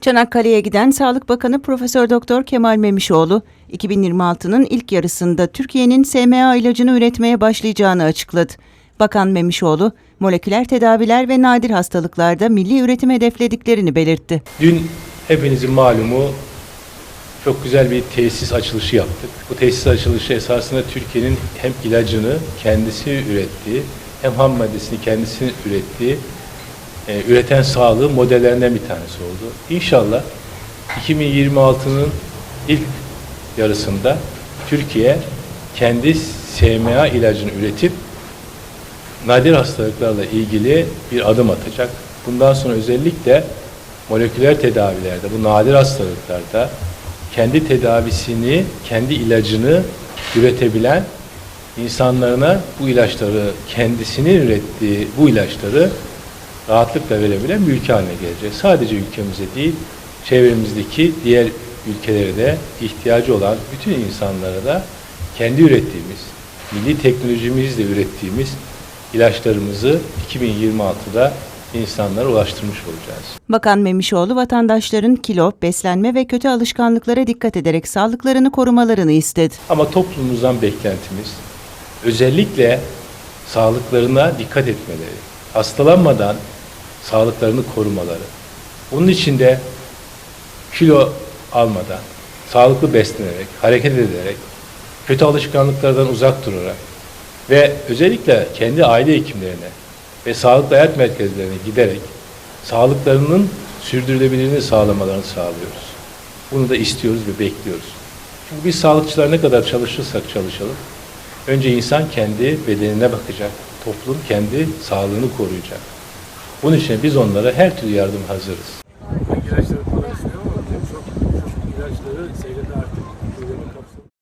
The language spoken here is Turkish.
Çanakkale'ye giden Sağlık Bakanı Profesör Doktor Kemal Memişoğlu, 2026'nın ilk yarısında Türkiye'nin SMA ilacını üretmeye başlayacağını açıkladı. Bakan Memişoğlu, moleküler tedaviler ve nadir hastalıklarda milli üretim hedeflediklerini belirtti. Dün hepinizin malumu çok güzel bir tesis açılışı yaptık. Bu tesis açılışı esasında Türkiye'nin hem ilacını kendisi ürettiği hem ham maddesini kendisinin ürettiği e, üreten sağlığı modellerinden bir tanesi oldu. İnşallah 2026'nın ilk yarısında Türkiye kendi SMA ilacını üretip nadir hastalıklarla ilgili bir adım atacak. Bundan sonra özellikle moleküler tedavilerde, bu nadir hastalıklarda kendi tedavisini, kendi ilacını üretebilen insanlarına bu ilaçları, kendisinin ürettiği bu ilaçları rahatlıkla verebilen bir ülke haline geleceğiz. Sadece ülkemize değil, çevremizdeki diğer ülkelere de ihtiyacı olan bütün insanlara da kendi ürettiğimiz, milli teknolojimizle ürettiğimiz ilaçlarımızı 2026'da insanlara ulaştırmış olacağız. Bakan Memişoğlu vatandaşların kilo, beslenme ve kötü alışkanlıklara dikkat ederek sağlıklarını korumalarını istedi. Ama toplumumuzdan beklentimiz özellikle sağlıklarına dikkat etmeleri, hastalanmadan sağlıklarını korumaları. Bunun için de kilo almadan, sağlıklı beslenerek, hareket ederek, kötü alışkanlıklardan uzak durarak ve özellikle kendi aile hekimlerine ve sağlıklı hayat merkezlerine giderek sağlıklarının sürdürülebilirliğini sağlamalarını sağlıyoruz. Bunu da istiyoruz ve bekliyoruz. Çünkü biz sağlıkçılar ne kadar çalışırsak çalışalım, önce insan kendi bedenine bakacak, toplum kendi sağlığını koruyacak. Bunun için biz onlara her türlü yardım hazırız. ilaçları kullanıyorsun ama çok, çok ilaçları seyrede artık